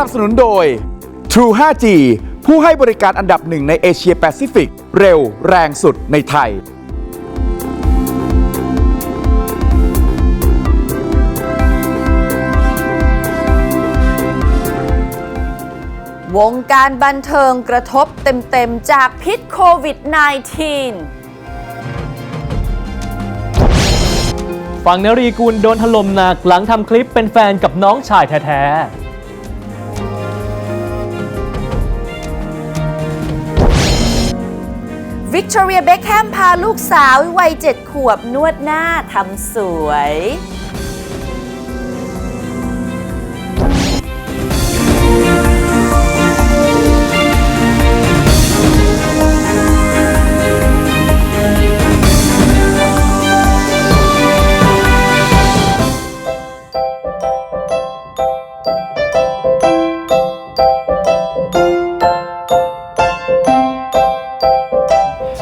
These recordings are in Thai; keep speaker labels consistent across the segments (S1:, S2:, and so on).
S1: นับสนุนโดย True 5G ผู้ให้บริการอันดับหนึ่งในเอเชียแปซิฟิก เร็วแรงสุดในไทย
S2: วงการบันเทิงกระทบเต็มๆ จากพิษโควิด -19
S3: ฝั่งนรีกุลโดนถล่มหนักหลังทำคลิปเป็นแฟนกับน้องชายแท้
S2: วิกตอเรียเบคแฮมพาลูกสาววัยเจ็ดขวบนวดหน้าทำสวย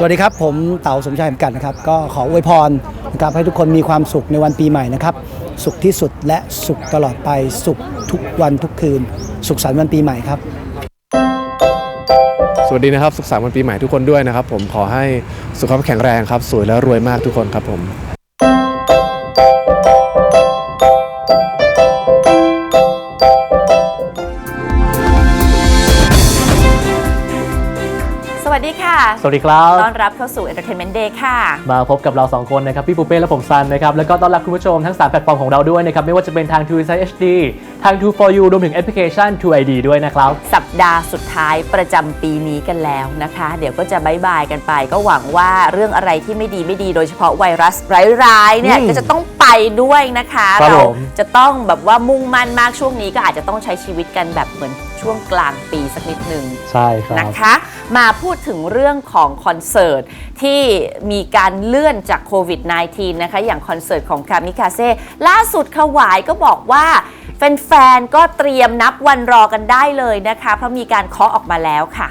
S4: สวัสดีครับ ผมเต๋าสมชายเหมอนกันนะครับ ก็ขออวยพรนะครับให้ทุกคนมีความสุขในวันปีใหม่นะครับ สุขที่สุดและสุขตลอดไปสุขทุกวันทุกคืน สุขสันต์วันปีใหม่ครับ
S5: สวัสดีนะครับ สุขสันต์วันปีใหม่ทุกคนด้วยนะครับ ผมขอให้สุขภาพแข็งแรงครับ สวยและรวยมากทุกคนครับผม
S2: สวัสดีค
S3: รับ
S2: ต้อนรับเข้าสู่ Entertainment Day ค่ะ
S3: มาพบกับเรา 2 คนนะครับ พี่ปูเป้และผมซันนะครับ แล้วก็ต้อนรับคุณผู้ชมทั้ง 3 แพลตฟอร์มของเราด้วยนะครับ ไม่ว่าจะเป็นทาง True Insight HD ทาง True for You รวมถึงแอปพลิเคชัน True ID ด้วยนะครับ
S2: สัปดาห์สุดท้ายประจำปีนี้กันแล้วนะคะ เดี๋ยวก็จะบายบายกันไป ก็หวังว่าเรื่องอะไรที่ไม่ดีไม่ดีโดยเฉพาะไวรัสร้ายๆเนี่ย
S3: อืม
S2: ก็จะต้องไปด้วยนะคะ
S3: ครับ
S2: เรา
S3: ผม
S2: จะต้องแบบว่ามุ่งมั่นมากช่วงนี้ก็อาจจะต้องใช้ชีวิตกันแบบเหมือน ช่วงกลางปีสักนิดหนึ่ง
S3: ใช่ครับ
S2: นะคะ มาพูดถึงเรื่องของคอนเสิร์ตที่มีการเลื่อนจากโควิด -19 นะคะ อย่างคอนเสิร์ตของคามิคาเซ่ล่าสุดขวายก็บอกว่าแฟนๆก็เตรียมนับวันรอกันได้เลยนะคะ เพราะมีการเคาะออกมาแล้วค่ะ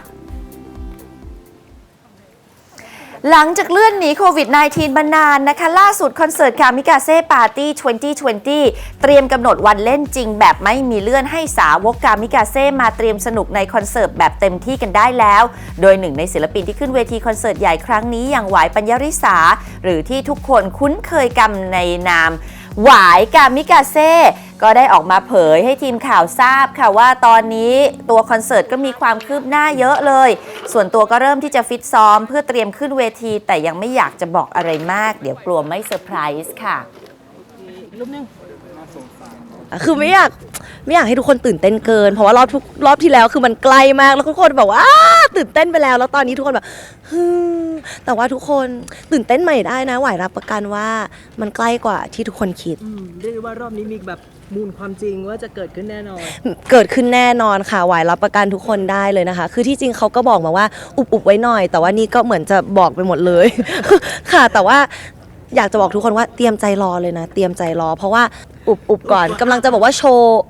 S2: หลังจากเลื่อนหนีโควิด -19 มานานนะคะ ล่าสุดคอนเสิร์ตคามิกาเซ่ปาร์ตี้ 2020 เตรียมกำหนดวันเล่นจริงแบบไม่มีเลื่อนให้สาวกคามิกาเซ่มาเตรียมสนุกในคอนเสิร์ตแบบเต็มที่กันได้แล้ว โดยหนึ่งในศิลปินที่ขึ้นเวทีคอนเสิร์ตใหญ่ครั้งนี้อย่างหวายปัญญาริษาหรือที่ทุกคนคุ้นเคยกันในนาม หวายกามิกาเซ่ก็ได้ออกมาเผยให้ทีมข่าวทราบค่ะว่าตอนนี้ตัวคอนเสิร์ตก็มีความคืบหน้าเยอะเลย ส่วนตัวก็เริ่มที่จะฟิตซ้อมเพื่อเตรียมขึ้นเวที แต่ยังไม่อยากจะบอกอะไรมาก เดี๋ยวกลัวไม่เซอร์ไพรส์ค่ะ
S6: คือไม่อยากไม่อยากให้ทุกคนตื่นเต้นเกิน เพราะว่ารอบทุกรอบที่แล้วคือมันใกล้มากแล้วทุกคนแบบว่าอ้า ตื่นเต้นไปแล้ว แล้วตอนนี้ทุกคนแบบฮึมแต่ว่าทุกคนตื่นเต้นใหม่ได้นะหวายรับประกันว่ามันใกล้กว่าที่ทุกคนคิด
S7: อืมเรียกได้ว่ารอบนี้มีแบบมูลความจริงว่าจะเกิดขึ้นแน่นอน
S6: เกิดขึ้นแน่นอนค่ะหวายรับประกันทุกคนได้เลยนะคะ คือที่จริงเขาก็บอกมาว่าอุบอุบไว้หน่อย แต่ว่านี่ก็เหมือนจะบอกไปหมดเลย ค่ะ แต่ว่าอยากจะบอกทุกคนว่าเตรียมใจรอเลยนะ เตรียมใจรอ เพราะว่า อุบอุบก่อนกำลังจะบอกว่าโชว์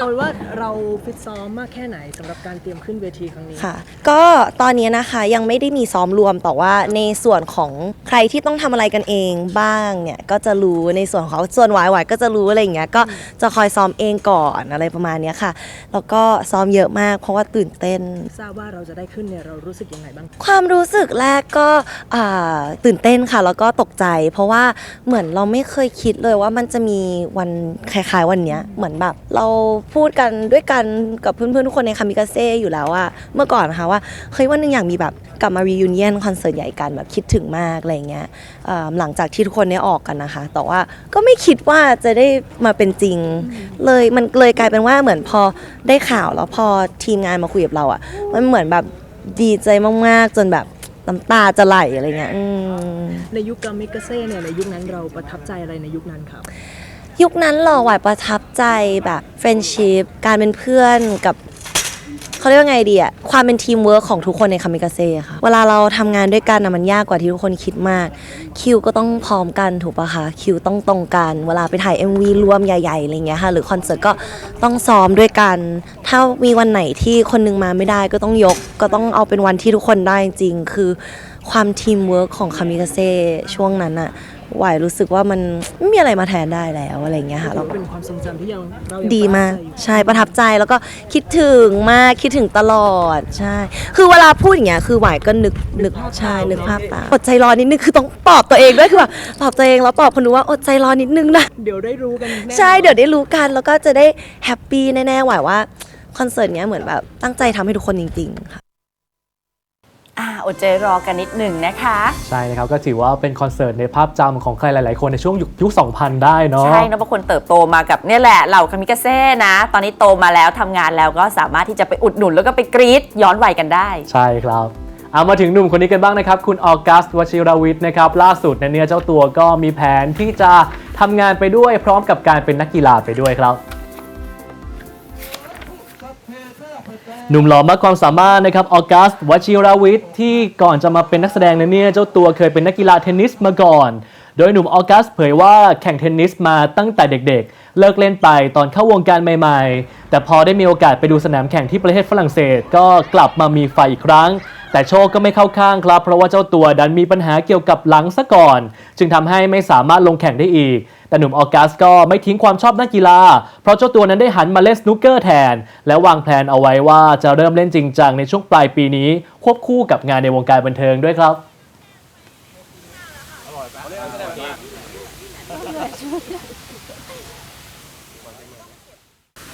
S7: เอาเป็นว่าเราฟิตซ้อมมากแค่ไหนสำหรับการเตรียมขึ้นเวทีครั้งนี้
S6: ค่ะ ก็ตอนนี้นะคะยังไม่ได้มีซ้อมรวมแต่ว่าในส่วนของใครที่ต้องทำอะไรกันเองบ้างเนี่ยก็จะรู้ในส่วนของส่วนหวายหวายก็จะรู้อะไรอย่างเงี้ยก็จะคอยซ้อมเองก่อนอะไรประมาณเนี้ยค่ะ แล้วก็ซ้อมเยอะมากเพราะว่าตื่นเต้น
S7: ทราบว่าเราจะได้ขึ้นเนี่ยเรารู้สึกยังไงบ้าง
S6: ความรู้สึกแรกก็อ่าตื่นเต้นค่ะ แล้วก็ตกใจ เพราะว่าเหมือนเราไม่เคยคิดเลยว่ามันจะมีวันคล้ายๆวันเนี้ยเหมือนแบบ เราพูดกันด้วยกันกับเพื่อนๆทุกคนในคามิกาเซ่อยู่แล้วว่าเมื่อก่อนนะคะว่าเฮ้ยวันหนึงอยากมีแบบกลับมา reunion คอนเสิร์ตใหญ่กันแบบคิดถึงมากอะไรเงี้ยหลังจากที่ทุกคนได้ออกกันนะคะ แต่ว่าก็ไม่คิดว่าจะได้มาเป็นจริง เลยมันเลยกลายเป็นว่าเหมือนพอได้ข่าวแล้วพอทีมงานมาคุยกับเราอะ่ะมันเหมือนแบบดีใจมากๆ จนแบบ น้ำตาจะไหลอะไรเงี้ยอืม
S7: ในยุคกามิกาเซ่เนี่ยในยุคนั้นเราประทับใจอะไรในยุคนั้นครับ
S6: ยุคนั้นเหรอหวายประทับใจแบบเฟรนชิพการเป็นเพื่อนกับ เขาเรียกว่าไงดีอะความเป็นทีมเวิร์คของทุกคนในคามิกาเซ่ค่ะ เวลาเราทำงานด้วยกันนะมันยากกว่าที่ทุกคนคิดมาก คิวก็ต้องพร้อมกันถูกปะคะ คิวต้องตรงกัน เวลาไปถ่าย MV รวมใหญ่ๆอะไรเงี้ยค่ะ หรือคอนเสิร์ตก็ต้องซ้อมด้วยกัน ถ้ามีวันไหนที่คนหนึงมาไม่ได้ก็ต้องยก ก็ต้องเอาเป็นวันที่ทุกคนได้จริง คือความทีมเวิร์คของคามิกาเซ่ช่วงนั้นอะ หวายรู้สึกว่ามันไม่มีอะไรมาแทนได้แล้วอะไรอย่างเงี้ยค่ะ
S7: ถื
S6: แล้
S7: อ
S6: ว
S7: ว่าเป็นความทรงจำที่ยังเรายัง
S6: ดีมาก
S7: ประทับใจอยู่
S6: ใช่ประทับใจแล้วก็คิดถึงมากคิดถึงตลอดใช่ คือเวลาพูดอย่างเงี้ยคือหวายก็นึกนึกใช่นึกภาพตามอดใจรอนิดนึงคือต้องปลอบตัวเองด้วยคือแบบปลอบตัวเองแล้วปลอบคนดูว่าอดใจรอนิดนึงนะ
S7: เดี๋ยวได้รู้กันแน่
S6: ใช่เดี๋ยวได้รู้กันแล้วก็จะได้แฮปปี้แน่ๆหวายว่าคอนเสิร์ตเนี้ยเหมือนแบบตั้งใจทำให้ทุกคนจริงๆค่ะ
S2: อ่าอดใจรอกันนิดหนึ่งนะคะ
S3: ใช่นะครับ ก็ถือว่าเป็นคอนเสิร์ตในภาพจำของใครหลาย ๆ คนในช่วงยุคยุค2000 ได้เนาะ
S2: ใช่นะบางคนเติบโตมากับเนี่ยแหละเหล่าคามิกาเซ่นะ ตอนนี้โตมาแล้วทำงานแล้วก็สามารถที่จะไปอุดหนุนแล้วก็ไปกรี๊ดย้อนวัยกันได้
S3: ใช่ครับ เอามาถึงหนุ่มคนนี้กันบ้างนะครับ คุณออกัสวชิรวิทย์นะครับ ล่าสุดเนยเนี่ยเจ้าตัวก็มีแผนที่จะทำงานไปด้วยพร้อมกับการเป็นนักกีฬาไปด้วยครับ หนุ่มหล่อมากความสามารถนะครับออกัสวชิรวิทย์ที่ก่อนจะมาเป็นนักแสดงนั้นเนี่ยเจ้าตัวเคยเป็นนักกีฬาเทนนิสมาก่อน โดยหนุ่มออกัสเผยว่าแข่งเทนนิสมาตั้งแต่เด็กๆ เลิกเล่นไปตอนเข้าวงการใหม่ๆ แต่พอได้มีโอกาสไปดูสนามแข่งที่ประเทศฝรั่งเศส ก็กลับมามีไฟอีกครั้ง แต่โชคก็ไม่เข้าข้างครับ เพราะว่าเจ้าตัวดันมีปัญหาเกี่ยวกับหลังซะก่อน จึงทำให้ไม่สามารถลงแข่งได้อีก แต่หนุ่มออกัสก็ไม่ทิ้งความชอบนักกีฬา เพราะเจ้าตัวนั้นได้หันมาเล่นสนุกเกอร์แทน และวางแผนเอาไว้ว่าจะเริ่มเล่นจริงจังในช่วงปลายปีนี้ ควบคู่กับงานในวงการบันเทิงด้วยครับ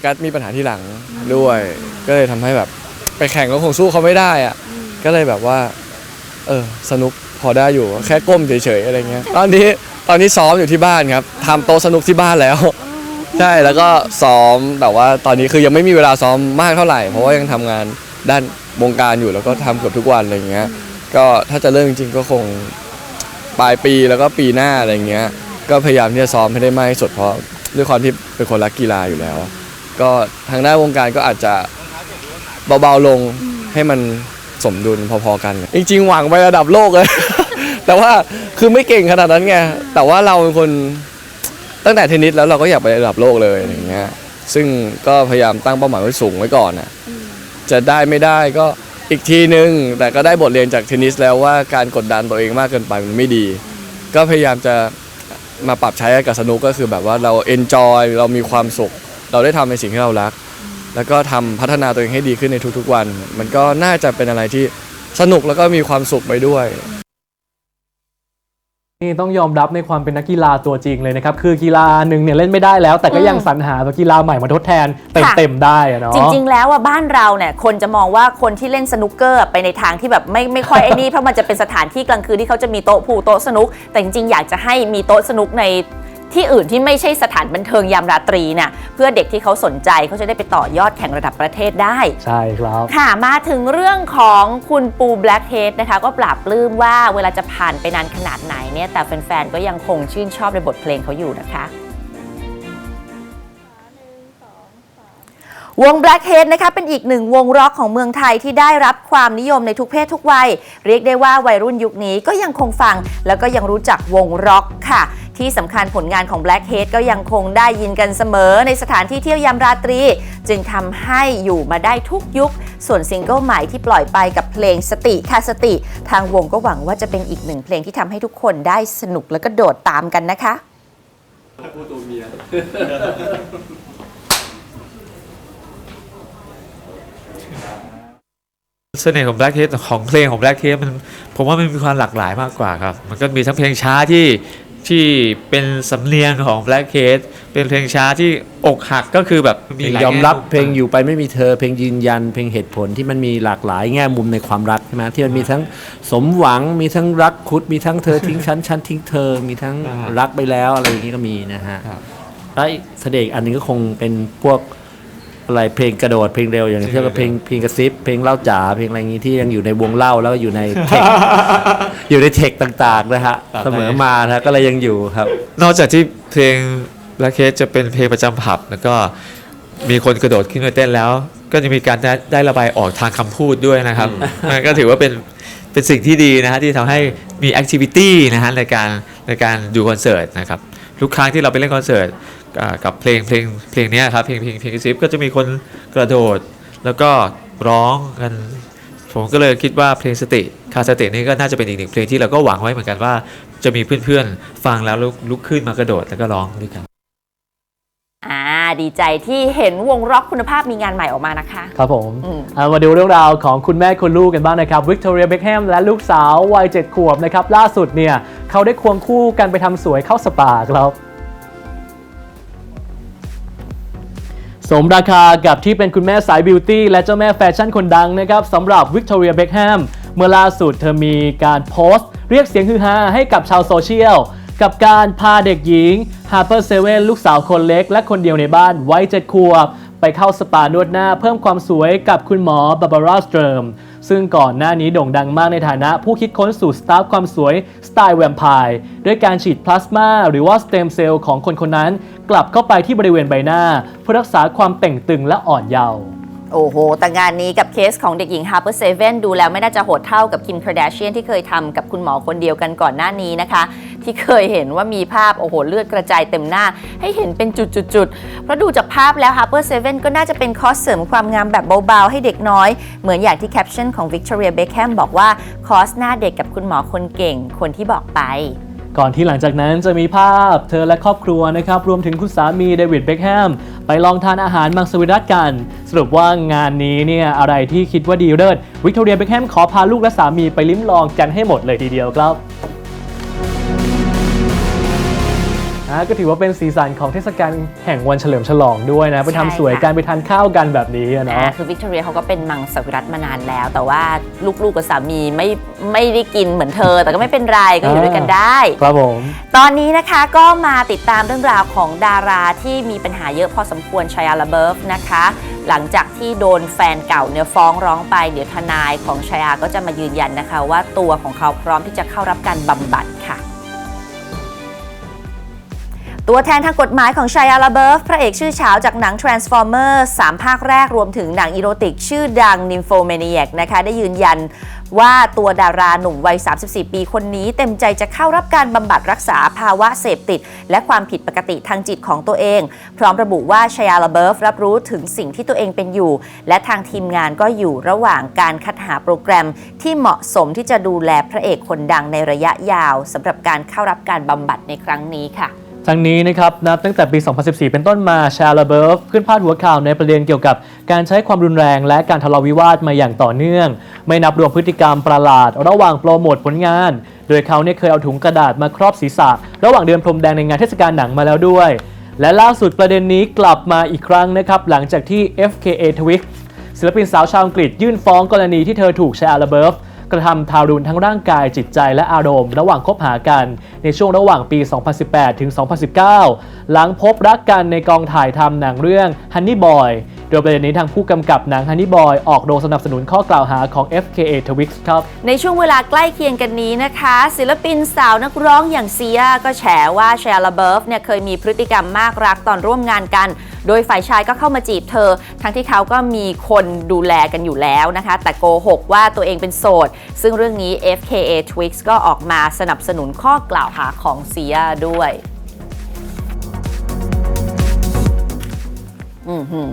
S5: กัดมีปัญหาที่หลังด้วย ก็เลยทำให้แบบ ไปแข่งก็คงสู้เขาไม่ได้อะ ก็เลยแบบว่า เออสนุกพอได้อยู่แค่ก้มเฉยๆอะไรเงี้ยตอนนี้ตอนนี้ซ้อมอยู่ที่บ้านครับทำโต๊ะสนุกที่บ้านแล้ว ใช่แล้วก็ซ้อมแบบว่าตอนนี้คือยังไม่มีเวลาซ้อมมากเท่าไหร่ เพราะว่ายังทำงานด้านวงการอยู่แล้วก็ทำเกือบทุกวันอะไรเงี้ย ก็ถ้าจะเริ่มจริงๆก็คงปลายปีแล้วก็ปีหน้าอะไรเงี้ย ก็พยายามที่จะซ้อมให้ได้มากที่สุดเพราะด้วยความที่เป็นคนรักกีฬาอยู่แล้ว ก็ทางด้านวงการก็อาจจะเบาๆลงให้มัน สมดุลพอๆกันจริงๆหวังไประดับโลกเลย แต่ว่าคือไม่เก่งขนาดนั้นไงแต่ว่าเราเป็นคนตั้งแต่เทนนิสแล้วเราก็อยากไประดับโลกเลยอย่างเงี้ยซึ่งก็พยายามตั้งเป้าหมายไว้สูงไว้ก่อนนะจะได้ไม่ได้ก็อีกทีนึง แต่ก็ได้บทเรียนจากเทนนิสแล้วว่าการกดดันตัวเองมากเกินไปมันไม่ดี ก็พยายามจะมาปรับใช้กับสนุกก็คือแบบว่าเราเอนจอยเรามีความสุข เราได้ทำในสิ่งที่เรารัก แล้วก็ทำพัฒนาตัวเองให้ดีขึ้นในทุกๆวัน มันก็น่าจะเป็นอะไรที่สนุกแล้วก็มีความสุขไปด้วย
S3: นี่ต้องยอมรับในความเป็นนักกีฬาตัวจริงเลยนะครับ คือกีฬาหนึ่งเนี่ยเล่นไม่ได้แล้ว แต่ก็ยังสรรหากีฬาใหม่มาทดแทนเต็มๆได้อะเนาะ
S2: จริง ๆ แล้วว่าบ้านเราเนี่ยคนจะมองว่าคนที่เล่นสนุกเกอร์ไปในทางที่แบบไม่ไม่ค่อยไอ้นี่เพราะมันจะเป็นสถานที่กลางคืนที่เขาจะมีโต๊ะผูโต๊ะสนุก แต่จริงๆอยากจะให้มีโต๊ะสนุกใน ที่อื่นที่ไม่ใช่สถานบันเทิงยามราตรีน่ะเพื่อเด็กที่เขาสนใจเขาจะได้ไปต่อยอดแข่งระดับประเทศได้
S3: ใช่ครับ
S2: ค่ะมาถึงเรื่องของคุณปูแบล็กเฮดนะคะก็ปราบปลื้มว่าเวลาจะผ่านไปนานขนาดไหนเนี่ยแต่แฟนๆก็ยังคงชื่นชอบในบทเพลงเขาอยู่นะคะวง Blackhead นะคะเป็นอีกหนึ่งวงร็อกของเมืองไทยที่ได้รับความนิยมในทุกเพศทุกวัย เรียกได้ว่าวัยรุ่นยุคนี้ก็ยังคงฟัง แล้วก็ยังรู้จักวงร็อกค่ะ ที่สำคัญผลงานของ Blackhead ก็ยังคงได้ยินกันเสมอในสถานที่เที่ยวยามราตรี จึงทำให้อยู่มาได้ทุกยุค ส่วนซิงเกิลใหม่ที่ปล่อยไปกับเพลงสติค่ะสติ ทางวงก็หวังว่าจะเป็นอีกหนึ่งเพลงที่ทำให้ทุกคนได้สนุกแล้วก็โดดตามกันนะคะ
S8: เสน่ห์ของ Black Head ของเพลงของ Black Head มันผมว่ามันมีความหลากหลายมากกว่าครับ มันก็มีทั้งเพลงช้าที่ ที่เป็นสำเนียงของ Black Head เป็นเพลงช้าที่อกหักก็คือแบบ
S9: เพลง
S8: หลาย
S9: ยอมรับ
S8: แง่มุ
S9: เพลงอยู่ไปไม่มีเธอ เพลงยืนยัน เพลงเหตุผลที่มันมีหลากหลายแง่มุมในความรักใช่ไหมที่มันมีทั้งสมหวังมีทั้งรักคุด มีทั้งเธอทิ้งฉันฉันทิ้งเธอ มีทั้งรักไปแล้วอะไรอย่างนี้ก็มีนะฮะ
S8: ครับ
S9: แล้วอีกเสน่ห์อีกอันหนึงก็คงเป็นพวก อะไรเพลงกระโดดเพลงเร็วอย่างเช่นเพลงเพลงกระซิบเพลงเล่าจ๋าเพลงอะไรอย่างนี้ที่ยังอยู่ในวงเล่าแล้วก็อยู่ในเทคอยู่ในเทคต่างๆนะฮะเสมอมานะฮะก็เลยยังอยู่ครับ
S8: นอกจากที่เพลง Black Head จะเป็นเพลงประจำผับแล้วก็มีคนกระโดดขึ้นมาเต้นแล้ว ก็จะมีการได้ได้ระบายออกทางคำพูดด้วยนะครับก็ถือว่าเป็นเป็นสิ่งที่ดีนะฮะที่ทำให้มีแอคทิวิตี้นะฮะในการในการดูคอนเสิร์ตนะครับทุกครั้งที่เราไปเล่นคอนเสิร์ตอ่า กับเพลงเพลงเพลงเนี้ยครับเพลงเพลงเพลงซิปก็จะมีคนกระโดด แล้วก็ร้องกันผมก็เลยคิดว่าเพลงสติคาสตินี่ก็น่าจะเป็นอีกหนึ่งเพลงที่เราก็หวังไว้เหมือนกันว่า จะมีเพื่อนๆ ฟังแล้วลุกลุกขึ้นมากระโดดแล้วก็ร้องด้วยกัน
S2: อ่าดีใจที่เห็นวงร็อกคุณภาพมีงานใหม่ออกมานะคะ
S3: ครับผม
S2: อืม
S3: เอามาดูเรื่องราวของคุณแม่คุณลูกกันบ้างนะครับวิกตอเรียเบคแฮมและลูกสาววัย7ขวบนะครับล่าสุดเนี่ยเขาได้ควงคู่กันไปทำสวยเข้าสปาครับ สมราคากับที่เป็นคุณแม่สายบิวตี้และเจ้าแม่แฟชั่นคนดังนะครับสำหรับวิกตอเรียเบคแฮมเมื่อล่าสุดเธอมีการโพสต์ เรียกเสียงฮือฮาให้กับชาวโซเชียล กับการพาเด็กหญิงฮาเปอร์เซเว่นลูกสาวคนเล็ก และคนเดียวในบ้านไว้เจ็ดขวบ ไปเข้าสปานวดหน้าเพิ่มความสวยกับคุณหมอบาบาร่าสเตรม ซึ่งก่อนหน้านี้โด่งดังมากในฐานะผู้คิดค้นสูตรสตาร์ฟความสวยสไตล์แวมไพร์ด้วยการฉีดพลาสมาหรือว่าสเต็มเซลล์ของคนคนนั้น กลับเข้าไปที่บริเวณใบหน้า เพื่อรักษาความเต่งตึงและอ่อนเยาว์
S2: โอ้โห แต่งานนี้กับเคสของเด็กหญิง Harper Seven ดูแล้วไม่น่าจะโหดเท่ากับคิมคา r d ดเชียนที่เคยทำกับคุณหมอคนเดียวกันก่อนหน้านี้นะคะ ที่เคยเห็นว่ามีภาพ โอ้โห เลือดกระจายเต็มหน้า ให้เห็นเป็นจุดๆๆเพราะดูจากภาพแล้ว Harper Seven ก็น่าจะเป็นคอสเสริมความงามแบบเบา ๆ ให้เด็กน้อย เหมือนอย่างที่แคปชั่นของ Victoria Beckham บอกว่าคอสหน้าเด็กกับคุณหมอคนเก่ง คนที่บอกไป
S3: ก่อนที่หลังจากนั้นจะมีภาพเธอและครอบครัวนะครับ รวมถึงคุณสามีเดวิดเบคแฮมไปลองทานอาหารมังสวิรัตกัน สรุปว่างานนี้เนี่ยอะไรที่คิดว่าดีเลิศวิกตอเรียเบคแฮมขอพาลูกและสามีไปลิ้มลองกันให้หมดเลยทีเดียวครับ อะก็ถือว่าเป็นสีสันของเทศกาลแห่งวันเฉลิมฉลองด้วยนะ ไปทำสวย
S2: ใช่ค่ะ
S3: กันไปทานข้าวกันแบบนี้อะ
S2: อ่า
S3: เนาะ
S2: คือวิกตอเรียเขาก็เป็นมังสวิรัตมานานแล้ว แต่ว่าลูกๆกับสามีไม่ไม่ได้กินเหมือนเธอ แต่ก็ไม่เป็นไรก็อยู่ด้วยกันได้
S3: ครับผม
S2: ตอนนี้นะคะก็มาติดตามเรื่องราวของดาราที่มีปัญหาเยอะพอสมควรชายาลาเบิร์ฟนะคะ หลังจากที่โดนแฟนเก่าเนี่ยฟ้องร้องไป เดี๋ยวทนายของชายาก็จะมายืนยันนะคะ ว่าตัวของเขาพร้อมที่จะเข้ารับการบำบัดค่ะ ตัวแทนทางกฎหมายของชายาลาเบิร์ฟพระเอกชื่อเฉาจากหนัง Transformers 3 ภาคแรกรวมถึงหนังอีโรติก ชื่อดัง Nymphomaniac นะคะ ได้ยืนยันว่าตัวดาราหนุ่มวัย 34 ปีคนนี้เต็มใจจะเข้ารับการบำบัดรักษาภาวะเสพติด และความผิดปกติทางจิตของตัวเอง พร้อมระบุว่าชายาลาเบิร์ฟรับรู้ถึงสิ่งที่ตัวเองเป็นอยู่ และทางทีมงานก็อยู่ระหว่างการคัดหาโปรแกรม ที่เหมาะสมที่จะดูแลพระเอกคนดังในระยะยาวสำหรับการเข้ารับการบำบัดในครั้งนี้ค่ะ
S3: ทั้งนี้นะครับนับตั้งแต่ปี 2014 เป็นต้นมาชาลาเบิร์ฟขึ้นพาดหัวข่าวในประเด็นเกี่ยวกับการใช้ความรุนแรงและการทะเลาะวิวาทมาอย่างต่อเนื่อง ไม่นับรวมพฤติกรรมประหลาด ระหว่างโปรโมทผลงาน โดยเขาเนี่ยเคยเอาถุงกระดาษมาครอบศีรษะ ระหว่างเดินพรมแดงในงานเทศกาลหนังมาแล้วด้วย และล่าสุดประเด็นนี้กลับมาอีกครั้งนะครับหลังจากที่ FKA Twigs ศิลปินสาวชาวอังกฤษยื่นฟ้องกรณีที่เธอถูกชาลาเบิร์ฟ กระทำทารุณทั้งร่างกายจิตใจและอารมณ์ ระหว่างคบหากันในช่วงระหว่างปี 2018 ถึง 2019 หลังพบรักกันในกองถ่ายทำหนังเรื่อง Honey Boy โดยประเด็นนี้ทางผู้กำกับหนัง Honey Boy ออกโรงสนับสนุนข้อกล่าวหาของ FKA Twigs ครับ
S2: ในช่วงเวลาใกล้เคียงกันนี้นะคะ ศิลปินสาวนักร้องอย่างเซียก็แฉว่าชาลาเบิร์ฟเนี่ยเคยมีพฤติกรรมมากรักตอนร่วมงานกัน โดยฝ่ายชายก็เข้ามาจีบเธอ ทั้งที่เขาก็มีคนดูแลกันอยู่แล้วนะคะ แต่โกหกว่าตัวเองเป็นโสด ซึ่งเรื่องนี้ FKA Twigs ก็ออกมาสนับสนุนข้อกล่าวหาของเซียด้วย อือหือ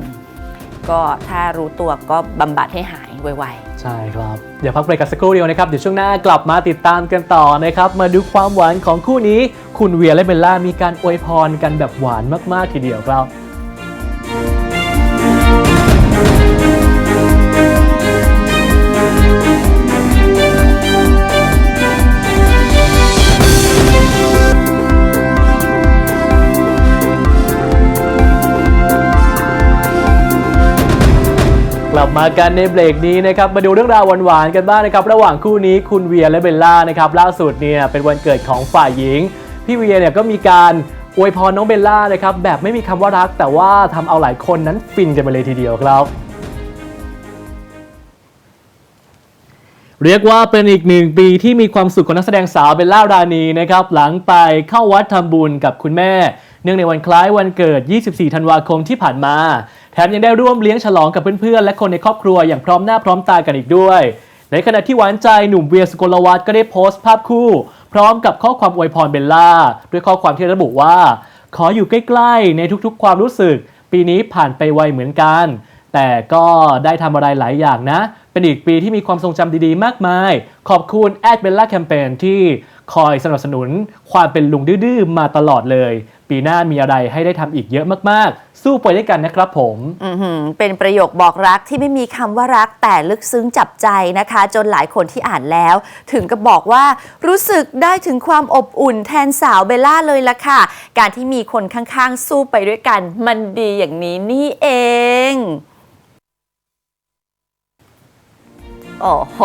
S2: ก็ถ้ารู้ตัวก็บำบัดให้หายไวๆ
S3: ใช่ครับ เดี๋ยวพักเบรกกันสักครู่เดียวนะครับ เดี๋ยวช่วงหน้ากลับมาติดตามกันต่อนะครับ มาดูความหวานของคู่นี้ คุณเวียและเบลล่ามีการอวยพรกันแบบหวานมากๆทีเดียวครับ ลับมากันในเบรกนี้นะครับมาดูเรื่องราวหวานๆกันบ้างนะครับระหว่างคู่นี้คุณเวียและเบลล่านะครับล่าสุดเนี่ยเป็นวันเกิดของฝ่ายหญิง พี่เวียเนี่ยก็มีการอวยพรน้องเบลล่านะครับแบบไม่มีคำว่ารัก แต่ว่าทำเอาหลายคนนั้นฟินกันไปเลยทีเดียวครับเรียกว่าเป็นอีกหนึ่งปีที่มีความสุขของนักแสดงสาวเบลล่ารานีนะครับหลังไปเข้าวัดทำบุญกับคุณแม่ เนื่องในวันคล้ายวันเกิด 24 ธันวาคมที่ผ่านมา แถมยังได้ร่วมเลี้ยงฉลองกับเพื่อนๆ และคนในครอบครัวอย่างพร้อมหน้าพร้อมตากันอีกด้วย ในขณะที่หวานใจหนุ่มเวียสุกลวัฒน์ก็ได้โพสต์ภาพคู่ พร้อมกับข้อความอวยพรเบลล่า ด้วยข้อความที่ระบุว่า ขออยู่ใกล้ๆ ในทุกๆ ความรู้สึก ปีนี้ผ่านไปไวเหมือนกัน แต่ก็ได้ทำอะไรหลายอย่างนะ เป็นอีกปีที่มีความทรงจำดีๆ มากมาย ขอบคุณแอดเบลล่าแคมเปญที่คอยสนับสนุนความเป็นลุงดื้อๆมาตลอดเลย ปีหน้ามีอะไรให้ได้ทำอีกเยอะมากๆ สู้ไปด้วยกันนะครับผม
S2: อื้อหือเป็นประโยคบอกรักที่ไม่มีคำว่ารักแต่ลึกซึ้งจับใจนะคะ จนหลายคนที่อ่านแล้ว ถึงกับบอกว่ารู้สึกได้ถึงความอบอุ่นแทนสาวเบลล่าเลยละค่ะ การที่มีคนข้างๆ สู้ไปด้วยกัน มันดีอย่างนี้นี่เอง โอ้โห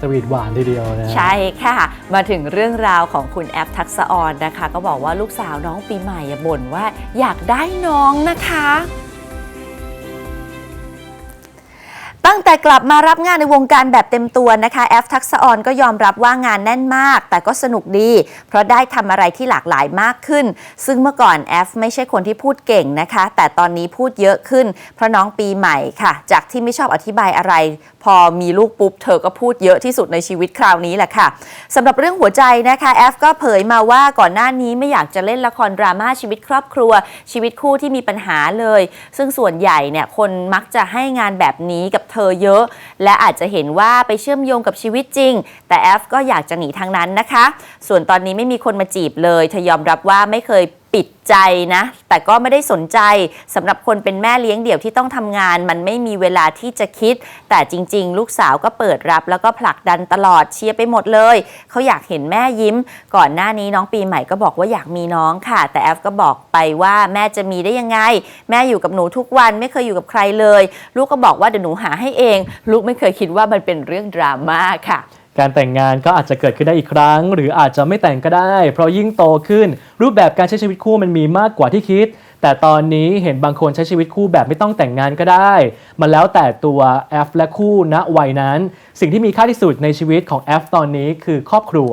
S3: สวีทหวานทีเดียวนะ
S2: ใช่ค่ะ มาถึงเรื่องราวของคุณแอฟทักษะออนนะคะ ก็บอกว่าลูกสาวน้องปีใหม่อะบ่นว่าอยากได้น้องนะคะ ตั้งแต่กลับมารับงานในวงการแบบเต็มตัวนะคะแอฟทักษะออนก็ยอมรับว่างานแน่นมาก แต่ก็สนุกดี เพราะได้ทำอะไรที่หลากหลายมากขึ้น ซึ่งเมื่อก่อนแอฟไม่ใช่คนที่พูดเก่งนะคะ แต่ตอนนี้พูดเยอะขึ้น เพราะน้องปีใหม่ค่ะ จากที่ไม่ชอบอธิบายอะไร พอมีลูกปุ๊บเธอก็พูดเยอะที่สุดในชีวิตคราวนี้แหละค่ะสำหรับเรื่องหัวใจนะคะแอฟก็เผยมาว่าก่อนหน้านี้ไม่อยากจะเล่นละครดราม่าชีวิตครอบครัว ชีวิตคู่ที่มีปัญหาเลย ซึ่งส่วนใหญ่เนี่ยคนมักจะให้งานแบบนี้กับเธอเยอะ และอาจจะเห็นว่าไปเชื่อมโยงกับชีวิตจริง แต่แอฟก็อยากจะหนีทางนั้นนะคะ ส่วนตอนนี้ไม่มีคนมาจีบเลยเธอยอมรับว่าไม่เคยปิดใจนะ แต่ก็ไม่ได้สนใจสำหรับคนเป็นแม่เลี้ยงเดี่ยวที่ต้องทำงาน มันไม่มีเวลาที่จะคิด แต่จริง ๆ ลูกสาวก็เปิดรับ แล้วก็ผลักดันตลอดเชียร์ไปหมดเลย เขาอยากเห็นแม่ยิ้ม ก่อนหน้านี้น้องปีใหม่ก็บอกว่าอยากมีน้องค่ะ แต่แอฟก็บอกไปว่าแม่จะมีได้ยังไง แม่อยู่กับหนูทุกวันไม่เคยอยู่กับใครเลย ลูกก็บอกว่าเดี๋ยวหนูหาให้เอง ลูกไม่เคยคิดว่ามันเป็นเรื่องดราม่าค่ะ
S3: การแต่งงานก็อาจจะเกิดขึ้นได้อีกครั้ง หรืออาจจะไม่แต่งก็ได้ เพราะยิ่งโตขึ้น รูปแบบการใช้ชีวิตคู่มันมีมากกว่าที่คิด แต่ตอนนี้เห็นบางคนใช้ชีวิตคู่แบบไม่ต้องแต่งงานก็ได้ มันแล้วแต่ตัวแอฟและคู่ณวัยนั้น สิ่งที่มีค่าที่สุดในชีวิตของแอฟตอนนี้คือครอบครัว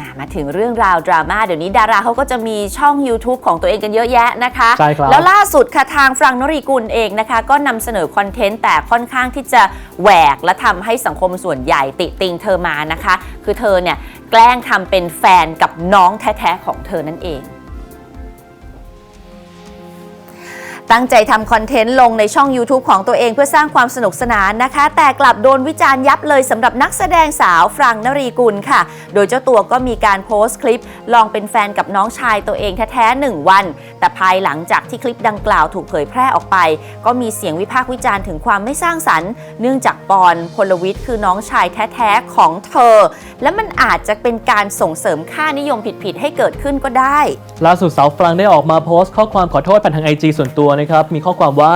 S2: อะมาถึงเรื่องราวดราม่าเดี๋ยวนี้ดาราเขาก็จะมีช่อง YouTube ของตัวเองกันเยอะแยะนะคะ
S3: ใช่ครับ
S2: แล้วล่าสุดค่ะทางฟรังนรีกุลเองนะคะ ก็นำเสนอคอนเทนต์แต่ค่อนข้างที่จะแหวกและทำให้สังคมส่วนใหญ่ติติงเธอมานะคะ คือเธอเนี่ยแกล้งทำเป็นแฟนกับน้องแท้ๆของเธอนั่นเอง ตั้งใจทำคอนเทนต์ลงในช่อง YouTube ของตัวเองเพื่อสร้างความสนุกสนานนะคะ แต่กลับโดนวิจารณ์ยับเลยสำหรับนักแสดงสาวฟรังนรีกุลค่ะ โดยเจ้าตัวก็มีการโพสต์คลิป ลองเป็นแฟนกับน้องชายตัวเองแท้ๆหนึ่งวัน แต่ภายหลังจากที่คลิปดังกล่าวถูกเผยแพร่ออกไป ก็มีเสียงวิพากษ์วิจารณ์ถึงความไม่สร้างสรรค์เนื่องจากปอนพลวิทย์คือน้องชายแท้ๆของเธอ และมันอาจจะเป็นการส่งเสริมค่านิยมผิดๆให้เกิดขึ้นก็ได้
S3: ล่าสุดสาวฟรังได้ออกมาโพสต์ข้อความขอโทษผ่านทางไอจส่วนตัวนะครับมีข้อความว่า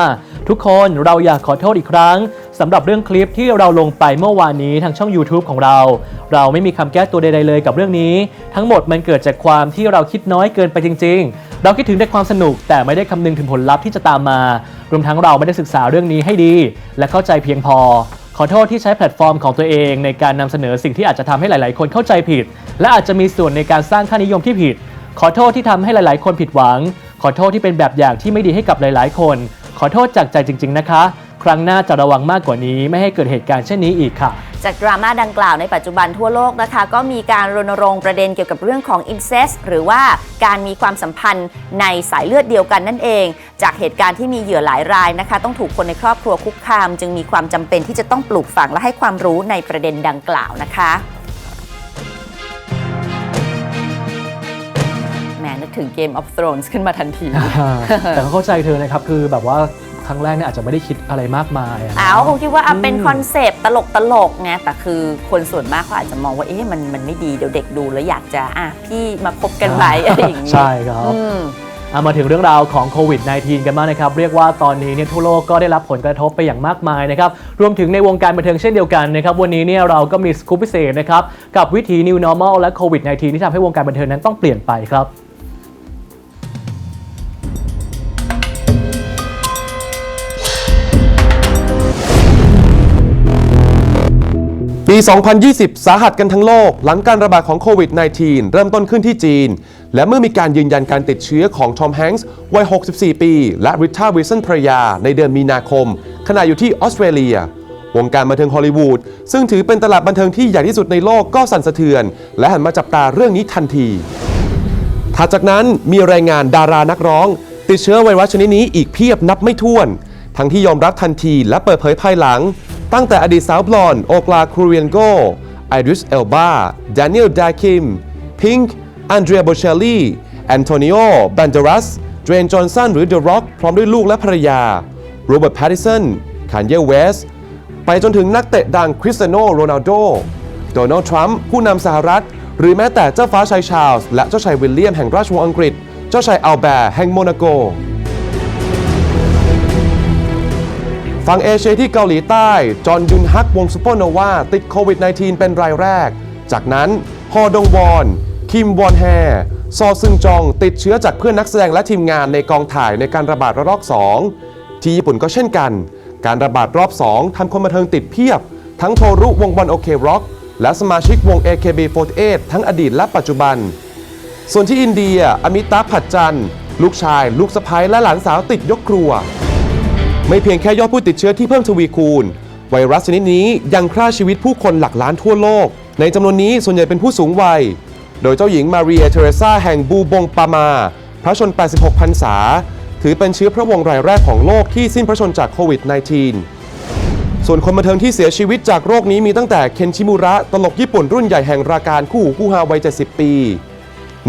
S3: ทุกคนเราอยากขอโทษอีกครั้งสำหรับเรื่องคลิปที่เราลงไปเมื่อวานนี้ทางช่อง YouTube ของเรา เราไม่มีคำแก้ตัวใดๆเลยกับเรื่องนี้ ทั้งหมดมันเกิดจากความที่เราคิดน้อยเกินไปจริง ๆ เราคิดถึงแต่ความสนุกแต่ไม่ได้คำนึงถึงผลลัพธ์ที่จะตามมา รวมทั้งเราไม่ได้ศึกษาเรื่องนี้ให้ดี และเข้าใจเพียงพอ ขอโทษที่ใช้แพลตฟอร์มของตัวเองในการนำเสนอสิ่งที่อาจจะทำให้หลาย ๆ คนเข้าใจผิด และอาจจะมีส่วนในการสร้างค่านิยมที่ผิด ขอโทษที่ทำให้หลาย ๆ คนผิดหวัง ขอโทษที่เป็นแบบอย่างที่ไม่ดีให้กับหลายๆ คน ขอโทษจากใจจริง ๆ นะคะ ครั้งหน้าจะระวังมากกว่านี้ไม่ให้เกิดเหตุการณ์เช่นนี้อีกค่ะ
S2: จากดราม่าดังกล่าวในปัจจุบันทั่วโลกนะคะก็มีการรณรงค์ประเด็นเกี่ยวกับเรื่องของ incest หรือว่าการมีความสัมพันธ์ในสายเลือดเดียวกันนั่นเอง จากเหตุการณ์ที่มีเหยื่อหลายรายนะคะ ต้องถูกคนในครอบครัวคุกคาม จึงมีความจำเป็นที่จะต้องปลูกฝังและให้ความรู้ในประเด็นดังกล่าวนะคะ ถึง Game of Thrones ขึ้นมาทันที
S3: แต่เขาเข้าใจเธอนะครับ คือแบบว่าครั้งแรกเนี่ยอาจจะไม่ได้คิดอะไรมากมายอะนะ
S2: อ้าวคงคิดว่าอะเป็นคอนเซปต์ตลกตลกๆไงแต่คือคนส่วนมากเขาอาจจะมองว่าเอ๊ะมันมันไม่ดีเดี๋ยวเด็กดูแล้วอยากจะอะพี่มาคบกันไหมอะไรอย่างนี้
S3: ใช่ครับ
S2: อืม
S3: เอามาถึงเรื่องราวของโควิด -19 กันบ้างนะครับ เรียกว่าตอนนี้เนี่ยทั่วโลกก็ได้รับผลกระทบไปอย่างมากมายนะครับ รวมถึงในวงการบันเทิงเช่นเดียวกันนะครับ วันนี้เนี่ยเราก็มีสกู๊ปพิเศษนะครับ กับวิถี New Normal และโควิด -19 ที่ทำให้วงการบันเทิงนั้นต้องเปลี่ยนไปครับ
S10: ปี 2020 สาหัสกันทั้งโลก หลังการระบาดของโควิด -19 เริ่มต้นขึ้นที่จีน และเมื่อมีการยืนยันการติดเชื้อของทอมแฮงค์วัย 64 ปี และริทาวิสันภรรยา ในเดือนมีนาคม ขณะอยู่ที่ออสเตรเลีย วงการบันเทิงฮอลลีวูดซึ่งถือเป็นตลาดบันเทิงที่ใหญ่ที่สุดในโลกก็สั่นสะเทือน และหันมาจับตาเรื่องนี้ทันทีถัดจากนั้นมีรายงานดารานักร้อง ติดเชื้อไวรัสชนิดนี้อีกเพียบนับไม่ถ้วน ทั้งที่ยอมรับทันทีและเปิดเผยภายหลัง ตั้งแต่อดีตสาวบลอนโอกลาครูเรียนโกไอริสเอลบาดานิเอลดาคิม พิงค์อันเดรียโบเชลลี่แอนโทนิโอแบนเดรัสเดรนจอห์นสันหรือเดอะร็อกพร้อมด้วยลูกและภรรยาโรเบิร์ตแพตติสันคานเยเวสไปจนถึงนักเตะดังคริสเตียโนโรนัลโดโดนัลด์ทรัมป์ผู้นำสหรัฐ หรือแม้แต่เจ้าฟ้าชายชาร์ลส์และเจ้าชายวิลเลียมแห่งราชวงศ์อังกฤษ เจ้าชายอัลแบร์แห่งโมนาโก ฝั่งเอเชียที่เกาหลีใต้ จอห์นยุนฮักวงซูเปอร์โนวาติดโควิด -19 เป็นรายแรก จากนั้นฮอดงวอน คิมวอนแฮ ซอซึงจองติดเชื้อจากเพื่อนนักแสดงและทีมงานในกองถ่ายในการระบาดระลอก 2 ที่ญี่ปุ่นก็เช่นกัน การระบาดรอบ 2ทำคนบันเทิงติดเพียบ ทั้งโทรุวงบอลโอเคร็อกและสมาชิกวง AKB48 ทั้งอดีตและปัจจุบัน ส่วนที่อินเดีย อมิตาผัดจันลูกชาย ลูกสะใภ้และหลานสาวติดยกครัว ไม่เพียงแค่ยอดผู้ติดเชื้อที่เพิ่มทวีคูณ ไวรัสชนิดนี้ยังฆ่าชีวิตผู้คนหลักล้านทั่วโลก ในจำนวนนี้ส่วนใหญ่เป็นผู้สูงวัย โดยเจ้าหญิงมาเรียเทเรซาแห่งบูบงปามา พระชน 86พรรษา ถือเป็นเชื้อพระวงศ์รายแรกของโลกที่สิ้นพระชนจากโควิด -19 ส่วนคนบันเทิงที่เสียชีวิตจากโรคนี้มีตั้งแต่เคนชิมุระตลกญี่ปุ่นรุ่นใหญ่แห่งราการคู่หูคู่ฮาวัย 70 ปี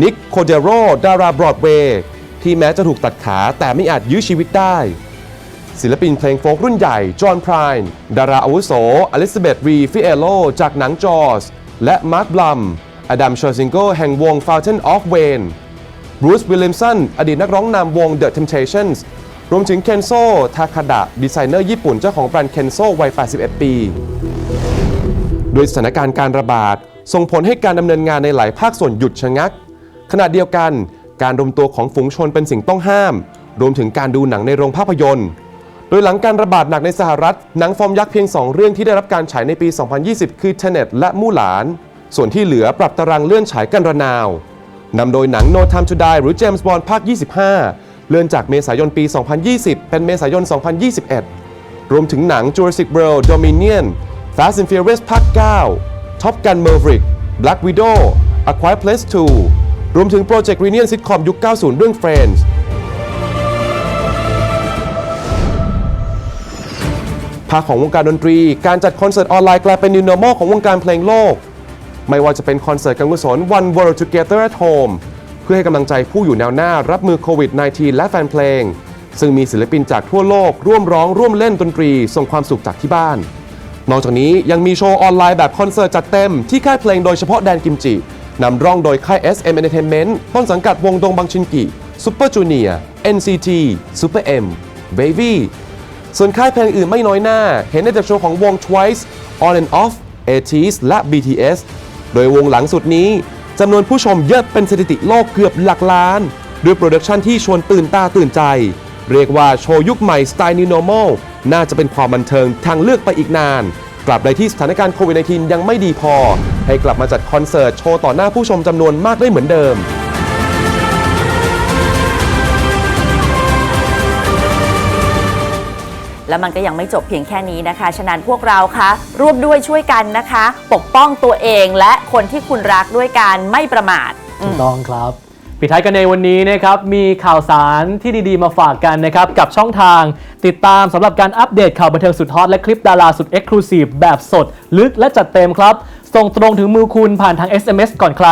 S10: นิกโคเดโรดาราบรอดเวย์ที่แม้จะถูกตัดขาแต่ไม่อาจยื้อชีวิตได้ ศิลปินเพลงโฟล์กรุ่นใหญ่ จอห์นไพร์ดาราอาวุโส อลิซาเบธรีฟิเอโล จากหนังจอส และมาร์คบลัม อดัมเชอร์ซิงโกแห่งวง Fountain of Wayne บรูซวิลเลมสันอดีตนักร้องนำวง The Temptations รวมถึงเคนโซทาคาดะ ดีไซเนอร์ญี่ปุ่นเจ้าของแบรนด์เคนโซวัย 81 ปี โดยสถานการณ์การระบาด ส่งผลให้การดำเนินงานในหลายภาคส่วนหยุดชะงัก ขณะเดียวกัน การรวมตัวของฝูงชนเป็นสิ่งต้องห้าม รวมถึงการดูหนังในโรงภาพยนตร์ โดยหลังการระบาดหนักในสหรัฐ หนังฟอร์มยักษ์เพียง 2 เรื่องที่ได้รับการฉายในปี 2020 คือ Tenet และมู่หลาน ส่วนที่เหลือปรับตารางเลื่อนฉายกันระนาวนำโดยหนัง No Time to Die หรือ James Bond ภาค 25 เลื่อนจากเมษายนปี 2020 เป็นเมษายน 2021 รวมถึงหนัง Jurassic World Dominion Fast and Furious ภาค 9 Top Gun Maverick Black Widow A Quiet Place 2 รวมถึงโปรเจกต์ Reunion Sitcom ยุค 90 เรื่อง Friends ภาคของวงการดนตรี การจัดคอนเสิร์ตออนไลน์กลายเป็น new normal ของวงการเพลงโลก ไม่ว่าจะเป็นคอนเสิร์ตการกุศล One World Together at Home เพื่อให้กำลังใจผู้อยู่แนวหน้ารับมือโควิด -19 และแฟนเพลง ซึ่งมีศิลปินจากทั่วโลก ร่วมร้องร่วมเล่นดนตรี ส่งความสุขจากที่บ้าน นอกจากนี้ยังมีโชว์ออนไลน์แบบคอนเสิร์ตจัดเต็มที่ค่ายเพลงโดยเฉพาะแดนกิมจินำร่องโดยค่าย SM Entertainment ต้นสังกัดวงดงบังชินกิ Super Junior NCT Super M Wavy ส่วนค่ายเพลงอื่นไม่น้อยหน้า เห็นได้จากโชว์ของวง Twice On and Off ATEEZ และ BTS โดยวงหลังสุดนี้จำนวนผู้ชมเยอะเป็นสถิติโลกเกือบหลักล้าน ด้วยโปรดักชันที่ชวนตื่นตาตื่นใจ เรียกว่าโชว์ยุคใหม่สไตล์ New Normal น่าจะเป็นความบันเทิงทางเลือกไปอีกนาน กลับใดที่สถานการณ์โควิด -19 ยังไม่ดีพอ ให้กลับมาจัดคอนเสิร์ตโชว์ต่อหน้าผู้ชมจำนวนมากได้เหมือนเดิม
S2: แล้วมันก็ยังไม่จบเพียงแค่นี้นะคะ ฉะนั้นพวกเราคะร่วมด้วยช่วยกันนะคะ ปกป้องตัวเองและคนที่คุณรักด้วยการไม่ประมาท
S3: ถูกต้องครับปิดท้ายกันในวันนี้นะครับมีข่าวสารที่ดีๆมาฝากกันนะครับกับช่องทางติดตามสำหรับการอัปเดตข่าวบันเทิงสุดฮอตและคลิปดาราสุดเอ็กซ์คลูซีฟแบบสด ลึกและจัดเต็มครับ ส่งตรงถึงมือคุณผ่านทาง SMS ก่อนใคร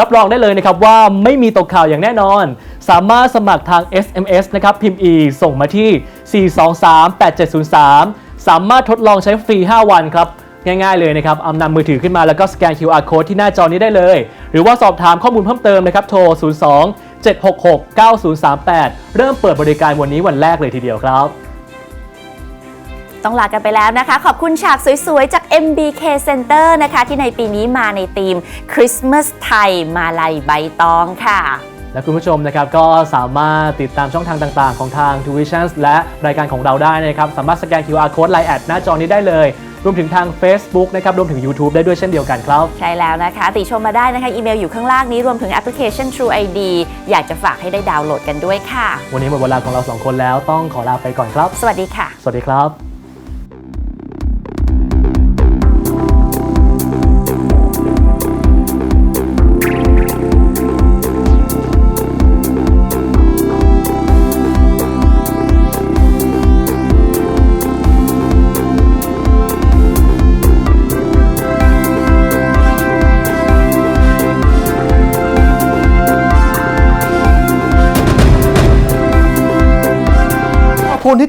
S3: รับรองได้เลยนะครับว่าไม่มีตกข่าวอย่างแน่นอน สามารถสมัครทาง SMS นะครับ พิมพ์ E ส่งมาที่ 4238703 สามารถทดลองใช้ฟรี 5 วันครับ ง่ายๆเลยนะครับเอานำมือถือขึ้นมาแล้วก็สแกน QR code ที่หน้าจอนี้ได้เลย หรือว่าสอบถามข้อมูลเพิ่มเติมนะครับ โทร 02 766 9038 เริ่มเปิดบริการวันนี้วันแรกเลยทีเดียวครับ
S2: ต้องลากันไปแล้วนะคะ ขอบคุณฉากสวยๆ จาก MBK Center นะคะ ที่ในปีนี้มาในธีมคริสต์มาสไทยมาลัยใบตองค่ะ
S3: และคุณผู้ชมนะครับก็สามารถติดตามช่องทางต่างๆ ของทาง t v i s i o n และรายการของเราได้นะครับ สามารถสแกน QR code ไลน์แอดหน้าจอนี้ได้เลย รวมถึงทาง Facebook นะครับ รวมถึง YouTube ได้ด้วยเช่นเดียวกันครับ
S2: ใช่แล้วนะคะ ติชมมาได้นะคะอีเมลอยู่ข้างล่างนี้รวมถึงแอปพลิเคชัน True ID อยากจะฝากให้ได้ดาวน์โหลดกันด้วยค่ะ
S3: วันนี้หมดเวลาของเราสองคนแล้วต้องขอลาไปก่อนครับ
S2: สวัสดีค่ะ
S3: สวัสดีครับ